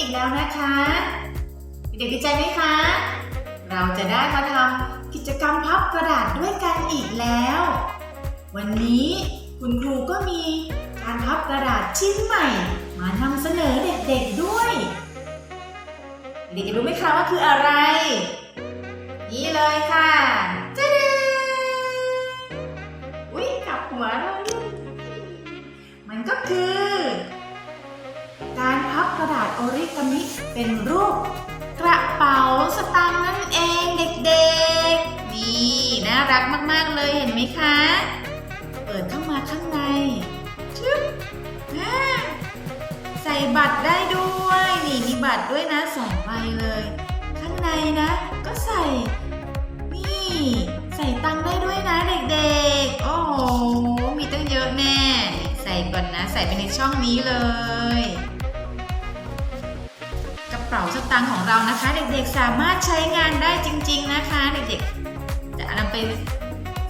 อีกแล้วนะคะ เด็กดีใจไหมคะ เราจะได้มาทำกิจกรรมพับกระดาษด้วยกันอีกแล้ว วันนี้คุณครูก็มีการพับกระดาษชิ้นใหม่ มานำเสนอเด็กๆด้วย เด็กๆรู้ไหมคะว่าคืออะไร นี่เลยค่ะจ้าดอุ๊ยกลับหัวเลูกมันก็คือ การพ กระดาษโอริกามิเป็นรูปกระเป๋าสตางค์นั่นเองเด็กๆ นี่น่ารักมากๆเลยเห็นไหมคะ เปิดเข้ามาข้างในชึบอ่ใส่บัตรได้ด้วย นี่มีบัตรด้วยนะสองใบเลย ข้างในนะ ก็ใส่นี่ใส่ตังค์ได้ด้วยนะเด็กๆ โอ้โห มีตั้งเยอะแน่ ใส่ก่อนนะ ใส่ไปในช่องนี้เลย ป๋าสตางค์ของเรานะคะ เด็กๆสามารถใช้งานได้จริง ๆนะคะ เด็กๆ จะนำไป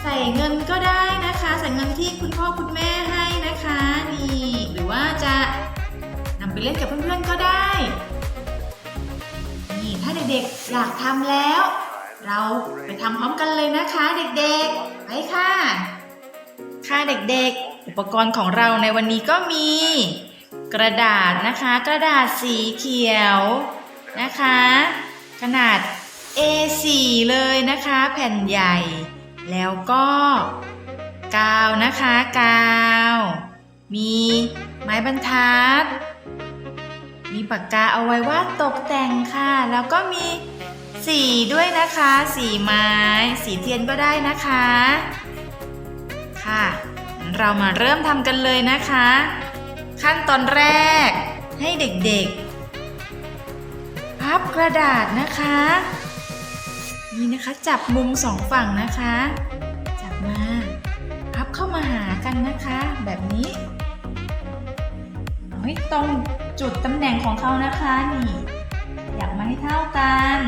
ใส่เงินก็ได้นะคะ ใส่เงินที่คุณพ่อคุณแม่ให้นะคะนี่หรือว่าจะนำไปเล่นกับเพื่อนๆก็ได้นี่ถ้าเด็กๆอยากทำแล้ว เราไปทำพร้อมกันเลยนะคะ เด็กๆไปค่ะ ค่ะเด็กๆ อุปกรณ์ของเราในวันนี้ก็มีกระดาษนะคะ กระดาษสีเขียว นะคะ ขนาด A4 เลยนะคะแผ่นใหญ่ แล้วก็กาวนะคะกาว มีไม้บรรทัด มีปากกาเอาไว้วาดตกแต่งค่ะ แล้วก็มีสีด้วยนะคะ สีไม้ สีเทียนก็ได้นะคะ ค่ะ เรามาเริ่มทำกันเลยนะคะ ขั้นตอนแรกให้เด็กๆ พับกระดาษนะคะ นี่นะคะจับมุมสองฝั่งนะคะ จับมาพับเข้ามาหากันนะคะ แบบนี้เอาให้ตรงจุดตำแหน่งของเขานะคะนี่อยากมาให้เท่ากัน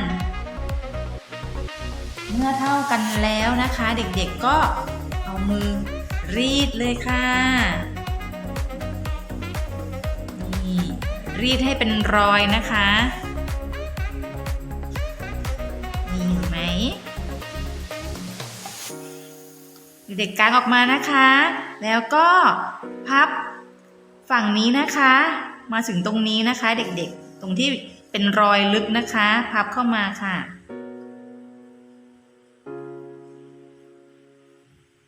เมื่อเท่ากันแล้วนะคะ เด็กๆก็เอามือรีดเลยค่ะนี่รีดให้เป็นรอยนะคะ เด็กๆกางออกมานะคะ แล้วก็พับฝั่งนี้นะคะ มาถึงตรงนี้นะคะ เด็กๆ ตรงที่เป็นรอยลึกนะคะ พับเข้ามาค่ะ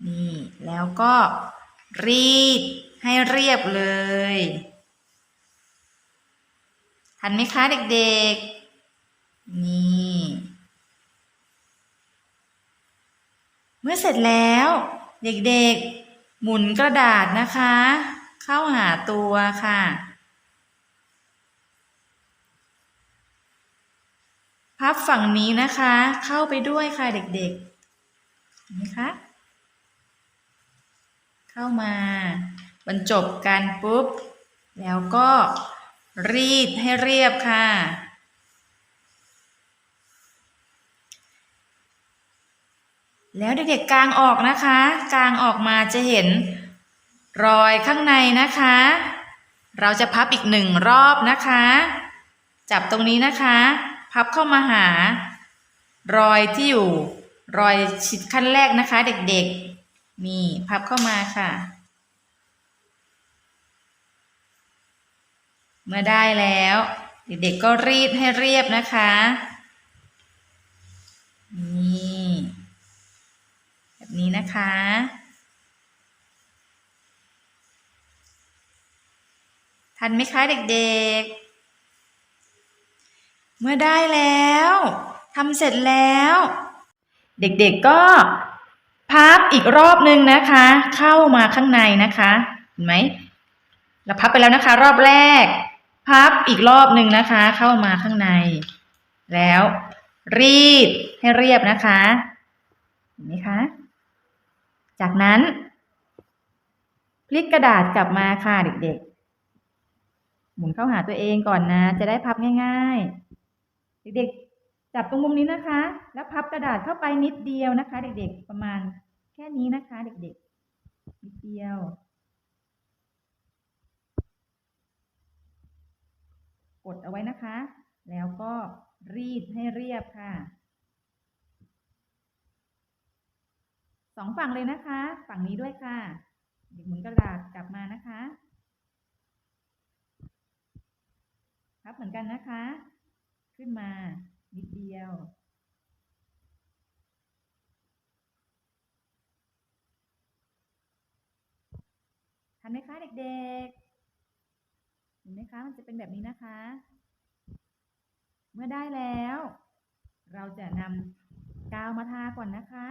นี่แล้วก็รีดให้เรียบเลย ทันไหมคะเด็กๆ นี่ เมื่อเสร็จแล้ว เด็กๆ หมุนกระดาษนะคะ เข้าหาตัวค่ะ พับฝั่งนี้นะคะ เข้าไปด้วยค่ะเด็กๆเห็นไหมคะเข้ามาบรรจบกันปุ๊บ แล้วก็รีดให้เรียบค่ะ แล้วเด็กๆกางออกนะคะ กางออกมาจะเห็นรอยข้างในนะคะ เราจะพับอีกหนึ่งรอบนะคะ จับตรงนี้นะคะ พับเข้ามาหา รอยที่อยู่ รอยชิดขั้นแรกนะคะ เด็กๆ นี่พับเข้ามาค่ะ เมื่อได้แล้ว เด็กๆก็รีดให้เรียบนะคะ นี่ นี้นะคะ ทันไหมคะเด็กๆ เมื่อได้แล้วทำเสร็จแล้ว เด็กๆก็พับอีกรอบนึงนะคะ เข้ามาข้างในนะคะเห็นไหมเราพับไปแล้วนะคะ รอบแรก พับอีกรอบนึงนะคะ เข้ามาข้างใน แล้วรีดให้เรียบนะคะเห็นไหมคะ จากนั้นพลิกกระดาษกลับมาค่ะเด็กๆ หมุนเข้าหาตัวเองก่อนนะ จะได้พับง่ายๆ เด็กๆ จับตรงมุมนี้นะคะ แล้วพับกระดาษเข้าไปนิดเดียวนะคะ เด็กๆ ประมาณแค่นี้นะคะ เด็กๆ นิดเดียว กดเอาไว้นะคะ แล้วก็รีดให้เรียบค่ะ สองฝั่งเลยนะคะ ฝั่งนี้ด้วยค่ะ เด็กหมุนกระดาษกลับมานะคะพับเหมือนกันนะคะ ขึ้นมานิดเดียวทันไหมคะเด็กๆ เห็นไหมคะมันจะเป็นแบบนี้นะคะ เมื่อได้แล้ว เราจะนำกาวมาทาก่อนนะคะ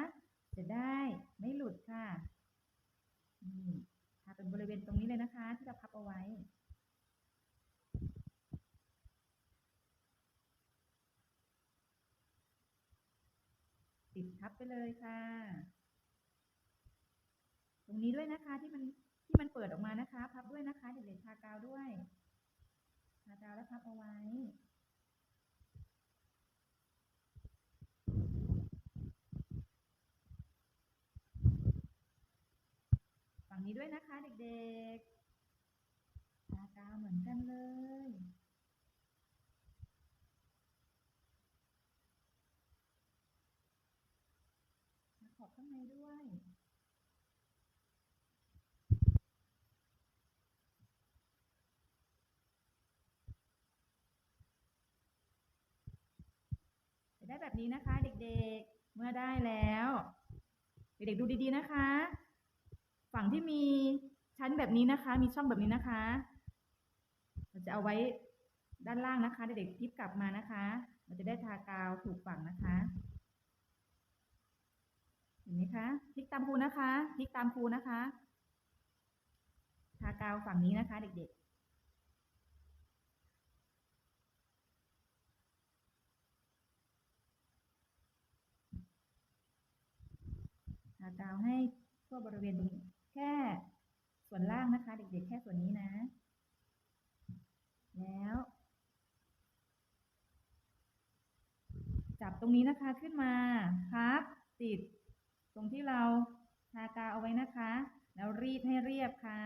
จะได้ไม่หลุดค่ะนี่ทาเป็นบริเวณตรงนี้เลยนะคะ ที่เราพับเอาไว้ ติดทับไปเลยค่ะ ตรงนี้ด้วยนะคะที่มันที่มันเปิดออกมานะคะ พับด้วยนะคะเด็กๆทากาวด้วยทากาวแล้วพับเอาไว้ ฝั่งนี้ ด้วยนะคะเด็กๆทากาเหมือนกันเลย ขอบข้างในด้วยได้แบบนี้นะคะเด็กๆ เมื่อได้แล้ว เด็กๆดูดีๆนะคะ ฝั่งที่มีชั้นแบบนี้นะคะ มีช่องแบบนี้นะคะเราจะเอาไว้ด้านล่างนะคะ เด็กๆพลิกกลับมานะคะเราจะได้ทากาวถูกฝั่งนะคะเห็นไหมคะพลิกตามครูนะคะพลิกตามครูนะคะ ทากาวฝั่งนี้นะคะ เด็กๆทากาวให้ทั่วบริเวณตรงนี้ ค่ส่วนล่างนะคะ เด็กๆ แค่ส่วนนี้นะ แล้ว จับตรงนี้นะคะขึ้นมาพับติด ตรงที่เราทากาวเอาไว้นะคะ แล้วรีดให้เรียบค่ะ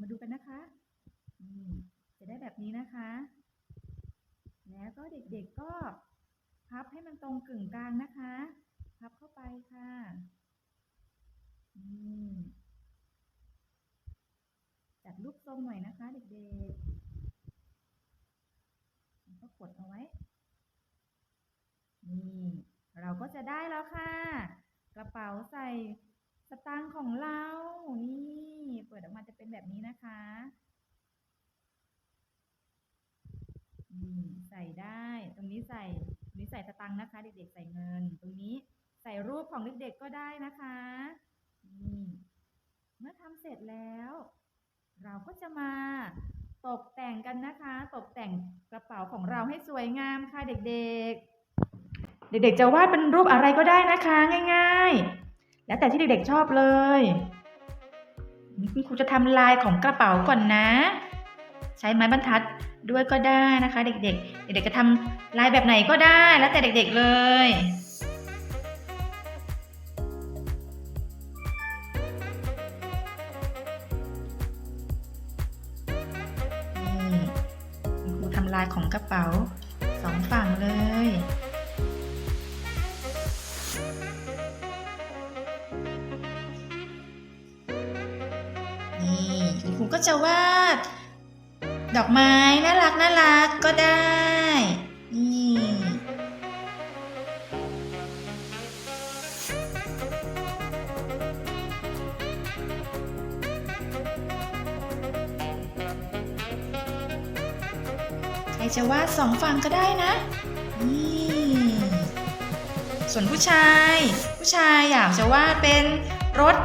มาดูกันนะคะนี่จะได้แบบนี้นะคะ แล้วก็เด็กๆก็พับให้มันตรงกึ่งกลางนะคะ พับเข้าไปค่ะนี่จัดรูปทรงหน่อยนะคะ เด็กๆ ก็กดเอาไว้ นี่ เราก็จะได้แล้วค่ะ กระเป๋าใส่สตางค์ของเรา นี่ เปิดออกมาจะเป็นแบบนี้นะคะนี่ใส่ได้ ตรงนี้ใส่ ตรงนี้ใส่สตังค์นะคะ เด็กๆ ใส่เงิน ตรงนี้ ส่รูปของเด็กๆก็ได้นะคะนี่เมื่อทำเสร็จแล้ว เราก็จะมาตกแต่งกันนะคะ ตกแต่งกระเป๋าของเราให้สวยงามค่ะเด็กๆ เด็กๆจะวาดเป็นรูปอะไรก็ได้นะคะง่าย ๆ แล้วแต่ที่เด็กๆชอบเลยคุณครูจะทำลายของกระเป๋าก่อนนะ ใช้ไม้บรรทัดด้วยก็ได้นะคะ เด็กๆ เด็กๆจะทำลายแบบไหนก็ได้แล้วแต่เด็ก ๆเลย ลายของกระเป๋าสองฝั่งเลย นี่คุณครูก็จะวาด ดอกไม้น่ารักน่ารักก็ได้ รจะวาดสองฝั่งก็ได้นะ นี่ ส่วนผู้ชาย ผู้ชายอยากจะวาดเป็นรถ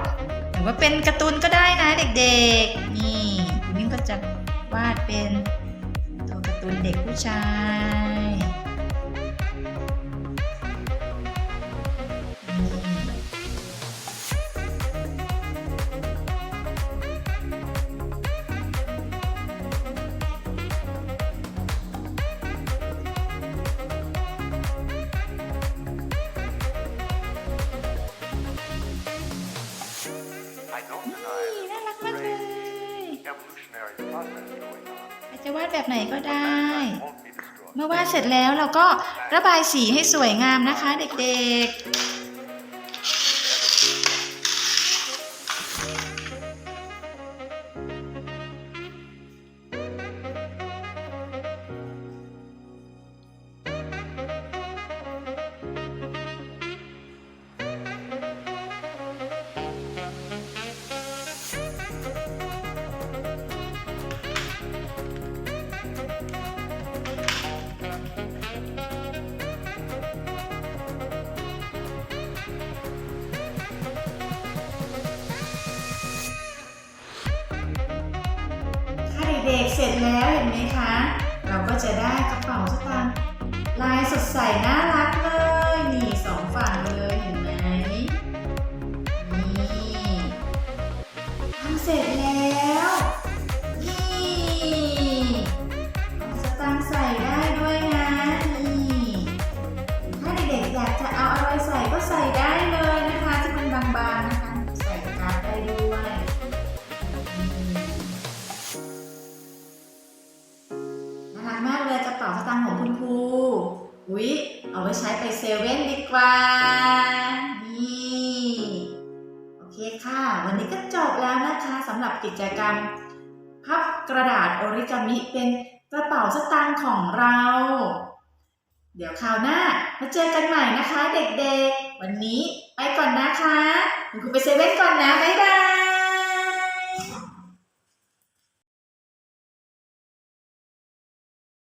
หรือว่าเป็นการ์ตูนก็ได้นะเด็กๆ นี่คุณนิ่มก็จะวาดเป็นตัวการ์ตูนเด็กผู้ชายาดแบบไหนก็ได้ เมื่อวาดเสร็จแล้วเราก็ระบายสีให้สวยงามนะคะ เด็กๆ ร็จแล้วเห็นไหมคะ เราก็จะได้กระเป๋าสตางค์ลายสดใสน่ารักเลยนี่สองฝั่งเลยเห็นไหมนี่ทำเสร็จแล้ว เคค่ะ วันนี้ก็จบแล้วนะคะสำหรับกิจกรรม พับกระดาษโอริกามิเป็นกระเป๋าสตางค์ของเรา เดี๋ยวคราวหน้ามาเจอกันใหม่นะคะเด็กๆ วันนี้ไปก่อนนะคะคุณครูไปเซเว่นก่อนนะ บ๊ายบาย